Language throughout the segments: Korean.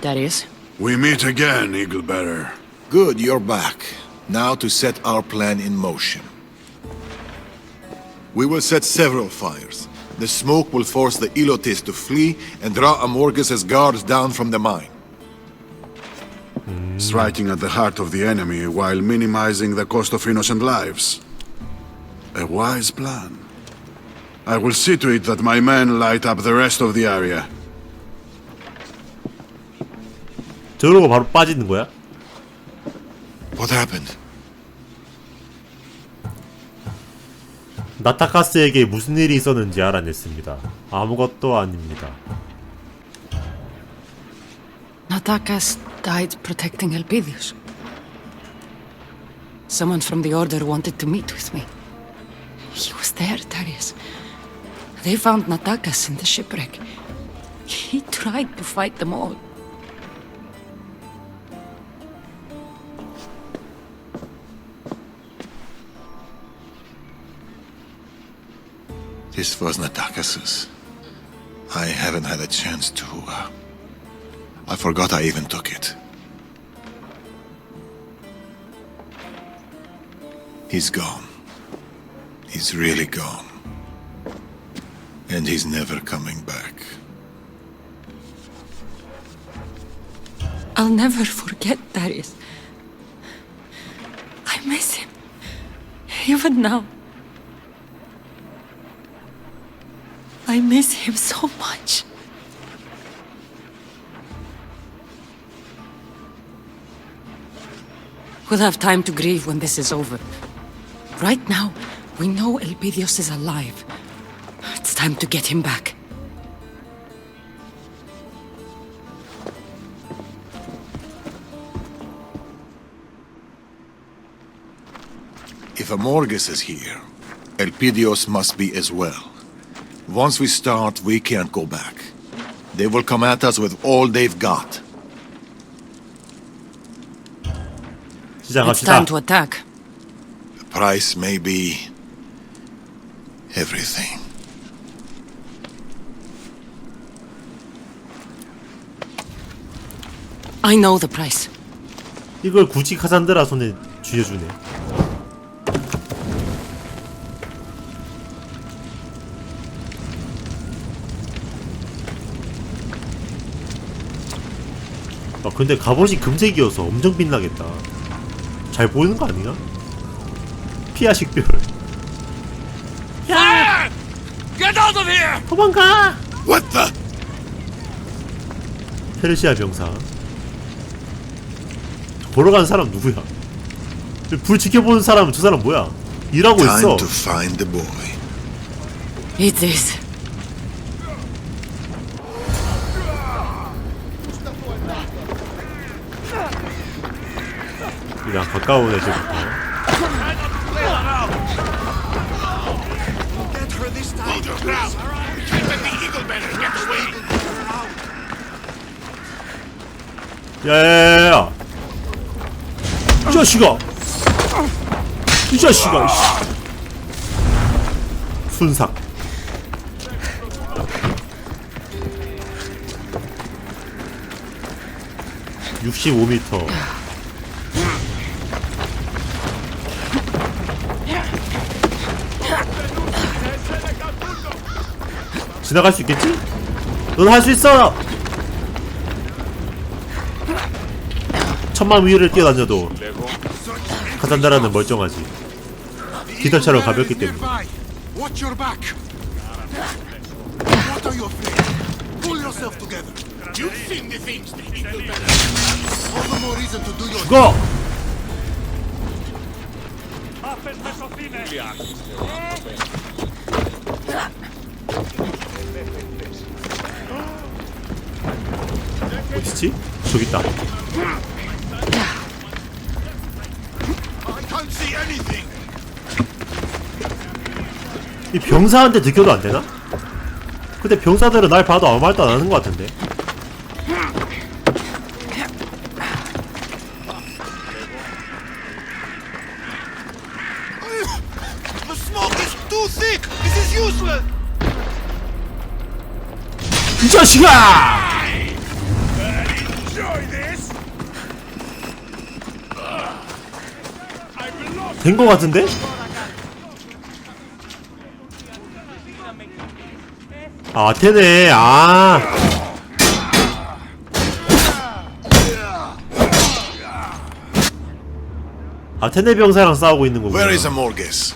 Darius. We meet again, Eaglebearer. Good, you're back. Now to set our plan in motion. We will set several fires. The smoke will force the Elotis to flee and draw Amorgus's guards down from the mine. Hmm. Striking at the heart of the enemy while minimizing the cost of innocent lives. A wise plan. I will see to it that my men light up the rest of the area. 저러고 바로 빠지는 거야? What happened? 나타카스에게 무슨 일이 있었는지 알아냈습니다. 아무것도 아닙니다. Natakas died protecting Elpidius. Someone from the Order wanted to meet with me. He was there, Darius. They found Natakas in the shipwreck. He tried to fight them all. This was Natakas's. I haven't had a chance to. Uh, I forgot I even took it. He's gone. He's really gone. And he's never coming back. I'll never forget Darius. I miss him. Even now. I miss him so much. We'll have time to grieve when this is over. Right now, we know Elpidios is alive. It's time to get him back. If Amorgus is here, Elpidios must be as well. Once we start, we can't go back. They will come at us with all they've got. It's 시작합시다. time to attack. The price may be everything. I know the price. 이걸 굳이 카산드라 손에 쥐어주네. 아 근데 갑옷이 금색이어서 엄청 빛나겠다. 잘 보이는 거 아니야? 피아 식별. 야! Get out of here! 도망가! What the? 페르시아 병사. 보러 간 사람 누구야? 불 지켜보는 사람은 저 사람 뭐야? 일하고 있어. Time to find the boy. Eat this. 그냥 가까운 애들부터. 야야야야! 이 자식아! 이 자식아! 이씨. 순삭. (65m) 지나갈 수 있겠지? 넌 할 수 있어! 천만 위를 뛰어다녀도 카산다라는 멀쩡하지 깃털처럼 가볍기 때문에 your 어디지? 저기 있다! 이 병사한테 들켜도 안 되나? 근데 병사들은 날 봐도 아무 말도 안 하는 것 같은데! 이 자식아! 된 거 같은데? 아, 아테네, 아. 아테네 병사랑 싸우고 있는 거구나. Where is Amorges?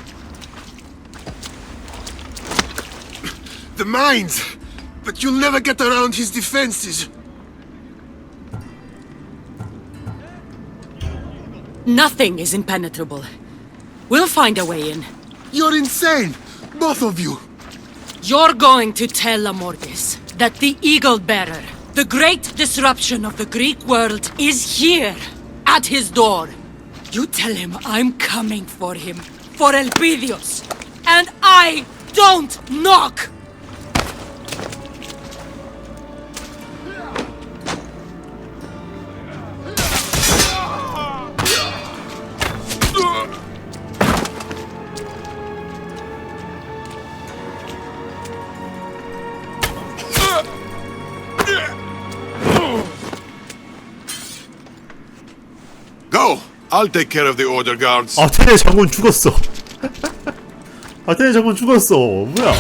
The mines! But you'll never get around his defenses. Nothing is impenetrable. We'll find a way in. You're insane! Both of you! You're going to tell Amorges that the Eagle Bearer, the great disruption of the Greek world, is here, at his door. You tell him I'm coming for him, for Elpidios, and I don't knock! I'll take care of the order guards. 아테네 장군 죽었어. 아테네 장군 죽었어. 뭐야?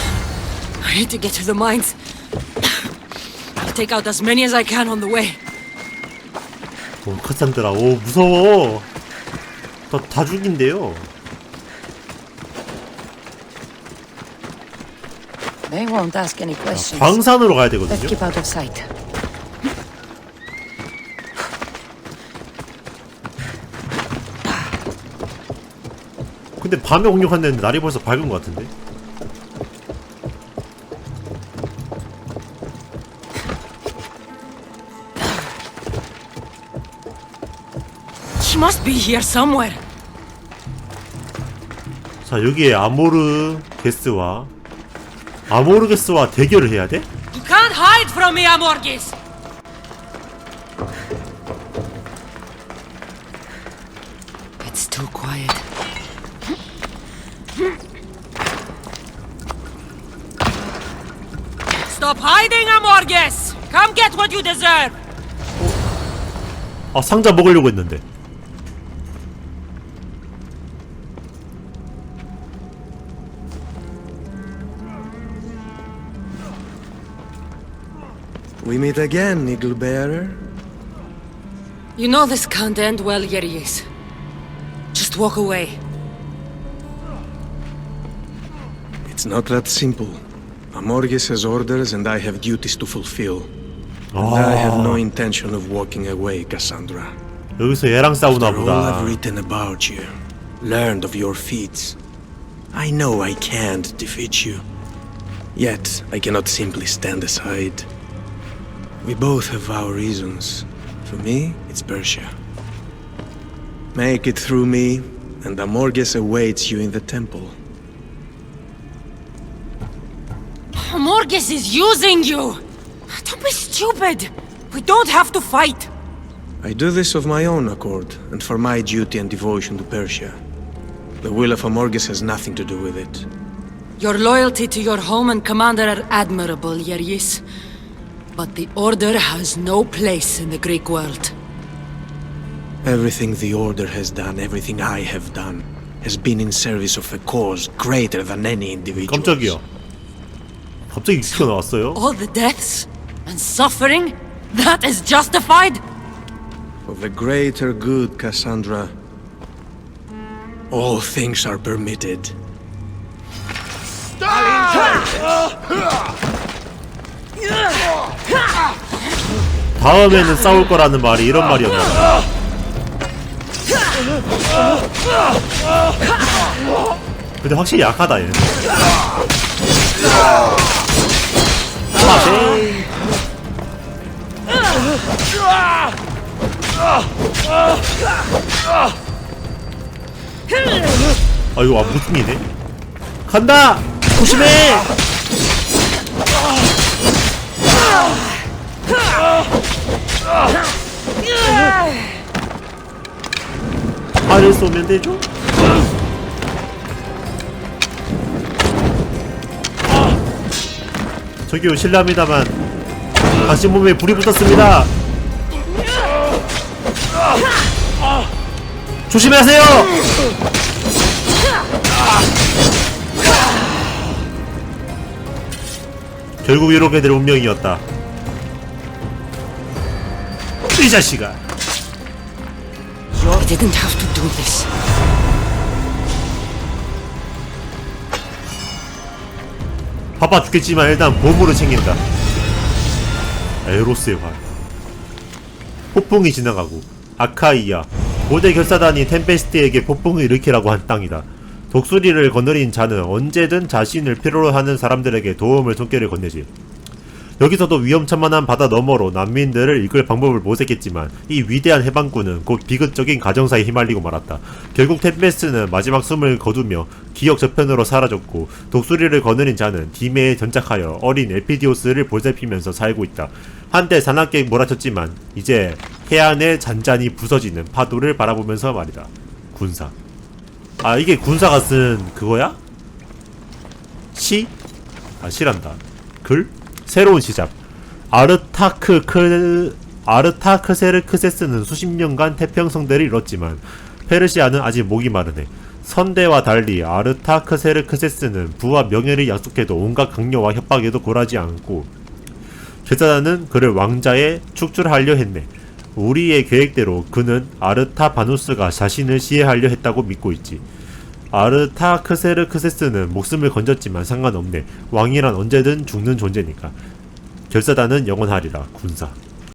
I need to get to the mines. I'll take out as many as I can on the way. 오, 카산드라. 오, 무서워. 다, 다 죽인대요. They won't ask any questions. 광산으로 가야 Let's 되거든요. keep out of sight. 근데 밤에 공격한다는데 날이 벌써 밝은 것 같은데? He must be here somewhere. 자, 여기에 아모르 게스와 아모르 게스와 대결을 해야 돼? You can't hide from me, Amorgis! It's too quiet. Stop hiding, Amorgis! Come get what you deserve! 아, 상자 먹으려고 했는데. We meet again, Eagle Bearer. You know this can't end well, Yerius. Just walk away. It's not that simple. Amorges has orders and I have duties to fulfill. And I have no intention of walking away, Cassandra. 여기서 얘랑 싸우나 After all I've 보다. written about you, learned of your feats, I know I can't defeat you. Yet, I cannot simply stand aside. We both have our reasons. For me, it's Persia. Make it through me, and Amorges awaits you in the temple. Amorgis is using you! Don't be stupid! We don't have to fight! I do this of my own accord, and for my duty and devotion to Persia. The will of Amorges has nothing to do with it. Your loyalty to your home and commander are admirable, Yeris. But the Order has no place in the Greek world. Everything the Order has done, everything I have done, has been in service of a cause greater than any individual. 깜짝이야. 갑자기 튀어나왔어요? All the deaths and suffering? That is justified? For the greater good, Cassandra. All things are permitted. 다음에는 싸울 거라는 말이 이런 말이었나 봐. 근데 확실히 약하다 얘. 아 이거 안 무중이네. 간다. 조심해. 화를 쏘면 되죠? 저기요 실례합니다만 당신 몸에 불이 붙었습니다 조심하세요 결국 이렇게 될 운명이었다. 이 자식아. You didn't have. 바빠 죽겠지만 일단 보물을 챙긴다. 에로스의 활. 폭풍이 지나가고 아카이아 고대 결사단이 템페스트에게 폭풍을 일으키라고 한 땅이다. 독수리를 거느린 자는 언제든 자신을 필요로 하는 사람들에게 도움을 손길을 건네지. 여기서도 위험천만한 바다 너머로 난민들을 이끌 방법을 모색했지만 이 위대한 해방군은 곧 비극적인 가정사에 휘말리고 말았다. 결국 템페스트는 마지막 숨을 거두며 기억 저편으로 사라졌고 독수리를 거느린 자는 디메에 전착하여 어린 에피디오스를 보살피면서 살고 있다. 한때 사납게 몰아쳤지만 이제 해안에 잔잔히 부서지는 파도를 바라보면서 말이다. 군사. 아 이게 군사가 쓴 그거야? 시? 아 시란다. 글? 새로운 시작. 아르타크 크 아르타크세르크세스는 수십 년간 태평성대를 이뤘지만 페르시아는 아직 목이 마르네. 선대와 달리 아르타크세르크세스는 부와 명예를 약속해도 온갖 강요와 협박에도 굴하지 않고 제자단은 그를 왕자에 축출하려 했네. 우리의 계획대로 그는 아르타바누스가 자신을 시해하려 했다고 믿고 있지. 아르타크세르크세스는 목숨을 건졌지만 상관없네. 왕이란 언제든 죽는 존재니까. 결사단은 영원하리라. 군사.